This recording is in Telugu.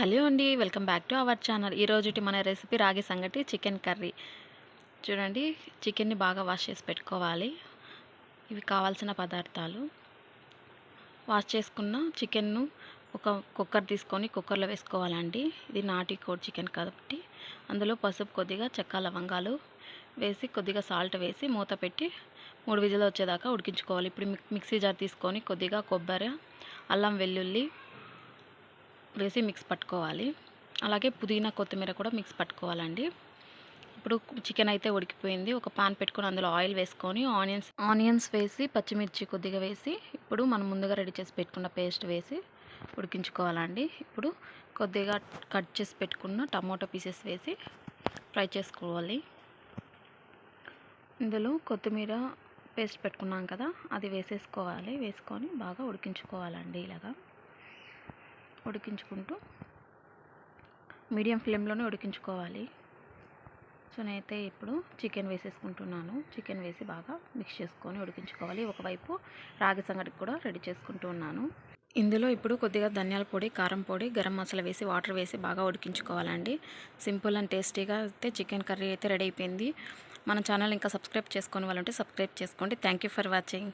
హలో అండి welcome back to our channel. ఈరోజుటి మన రెసిపీ రాగి సంగటి చికెన్ కర్రీ. చూడండి చికెన్ని బాగా వాష్ చేసి పెట్టుకోవాలి. ఇవి కావాల్సిన పదార్థాలు. వాష్ చేసుకున్న చికెన్ను ఒక కుక్కర్ తీసుకొని కుక్కర్లో వేసుకోవాలండి. ఇది నాటి కోడి చికెన్ కాబట్టి. అందులో పసుపు కొద్దిగా చెక్క లవంగాలు వేసి కొద్దిగా సాల్ట్ వేసి మూత పెట్టి మూడు విజులు వచ్చేదాకా ఉడికించుకోవాలి. ఇప్పుడు మిక్- మిక్సీ జార్ తీసుకొని కొద్దిగా కొబ్బరి అల్లం వెల్లుల్లి వేసి మిక్స్ పట్టుకోవాలి. అలాగే పుదీనా కొత్తిమీర కూడా మిక్స్ పట్టుకోవాలండి. ఇప్పుడు చికెన్ అయితే ఉడికిపోయింది. ఒక పాన్ పెట్టుకొని అందులో ఆయిల్ వేసుకొని ఆనియన్స్ ఆనియన్స్ వేసి పచ్చిమిర్చి కొద్దిగా వేసి ఇప్పుడు మనం ముందుగా రెడీ చేసి పెట్టుకున్న పేస్ట్ వేసి ఉడికించుకోవాలండి. ఇప్పుడు కొద్దిగా కట్ చేసి పెట్టుకున్న టమాటో పీసెస్ వేసి ఫ్రై చేసుకోవాలి. ఇందులో కొత్తిమీర పేస్ట్ పెట్టుకున్నాం కదా అది వేసేసుకోవాలి. వేసుకొని బాగా ఉడికించుకోవాలండి ఇలాగా. ఉడికించుకుంటూ మీడియం ఫ్లేమ్లోనే ఉడికించుకోవాలి. సో నేనైతే ఇప్పుడు చికెన్ వేసేసుకుంటున్నాను. చికెన్ వేసి బాగా మిక్స్ చేసుకొని ఉడికించుకోవాలి. ఒకవైపు రాగి సంగటి కూడా రెడీ చేసుకుంటూ ఉన్నాను. ఇందులో ఇప్పుడు కొద్దిగా ధనియాల పొడి కారం పొడి గరం మసాలా వేసి వాటర్ వేసి బాగా ఉడికించుకోవాలండి. సింపుల్ అండ్ టేస్టీగా అయితే చికెన్ కర్రీ అయితే రెడీ అయిపోయింది. మన ఛానల్ ఇంకా సబ్స్క్రైబ్ చేసుకోని వాళ్ళంటే సబ్స్క్రైబ్ చేసుకోండి. Thank you for watching.